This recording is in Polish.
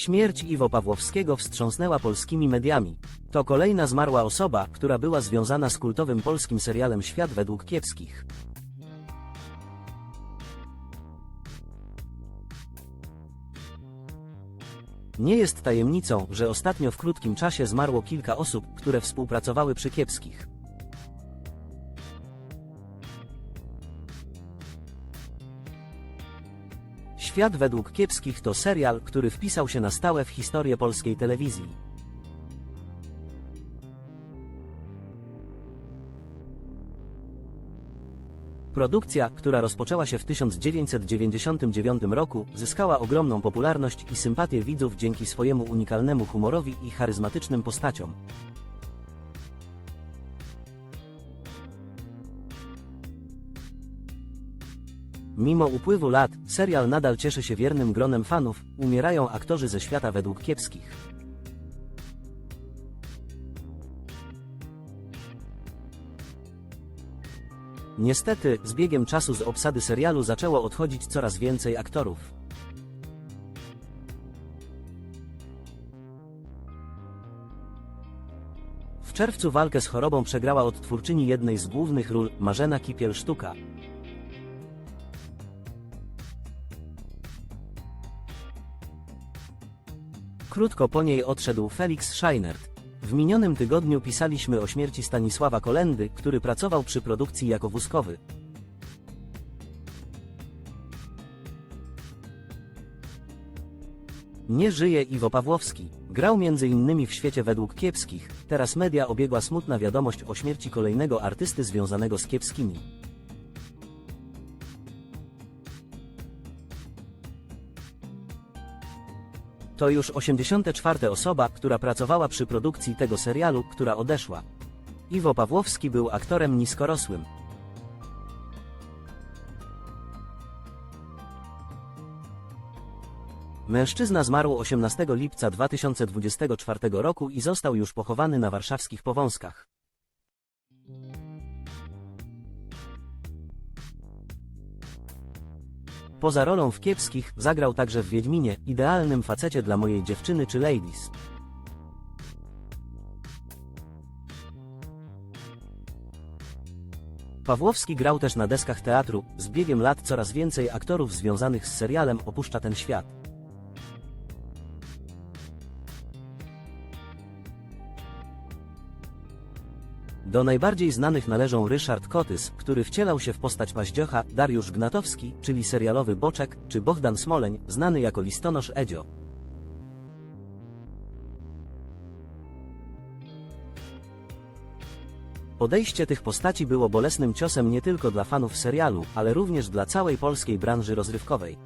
Śmierć Iwo Pawłowskiego wstrząsnęła polskimi mediami. To kolejna zmarła osoba, która była związana z kultowym polskim serialem Świat według kiepskich. Nie jest tajemnicą, że ostatnio w krótkim czasie zmarło kilka osób, które współpracowały przy kiepskich. Świat według kiepskich to serial, który wpisał się na stałe w historię polskiej telewizji. Produkcja, która rozpoczęła się w 1999 roku, zyskała ogromną popularność i sympatię widzów dzięki swojemu unikalnemu humorowi i charyzmatycznym postaciom. Mimo upływu lat, serial nadal cieszy się wiernym gronem fanów, umierają aktorzy ze świata według kiepskich. Niestety, z biegiem czasu z obsady serialu zaczęło odchodzić coraz więcej aktorów. W czerwcu walkę z chorobą przegrała odtwórczyni jednej z głównych ról, Marzena Kipiel-Sztuka. Krótko po niej odszedł Felix Scheinert. W minionym tygodniu pisaliśmy o śmierci Stanisława Kolendy, który pracował przy produkcji jako wózkowy. Nie żyje Iwo Pawłowski. Grał m.in. w świecie według kiepskich. Teraz media obiegła smutna wiadomość o śmierci kolejnego artysty związanego z kiepskimi. To już 84 osoba, która pracowała przy produkcji tego serialu, która odeszła. Iwo Pawłowski był aktorem niskorosłym. Mężczyzna zmarł 18 lipca 2024 roku i został już pochowany na warszawskich Powązkach. Poza rolą w kiepskich, zagrał także w Wiedźminie, idealnym facecie dla mojej dziewczyny czy Ladies. Pawłowski grał też na deskach teatru, z biegiem lat coraz więcej aktorów związanych z serialem opuszcza ten świat. Do najbardziej znanych należą Ryszard Kotys, który wcielał się w postać Paździocha, Dariusz Gnatowski, czyli serialowy Boczek, czy Bohdan Smoleń, znany jako listonosz Edzio. Podejście tych postaci było bolesnym ciosem nie tylko dla fanów serialu, ale również dla całej polskiej branży rozrywkowej.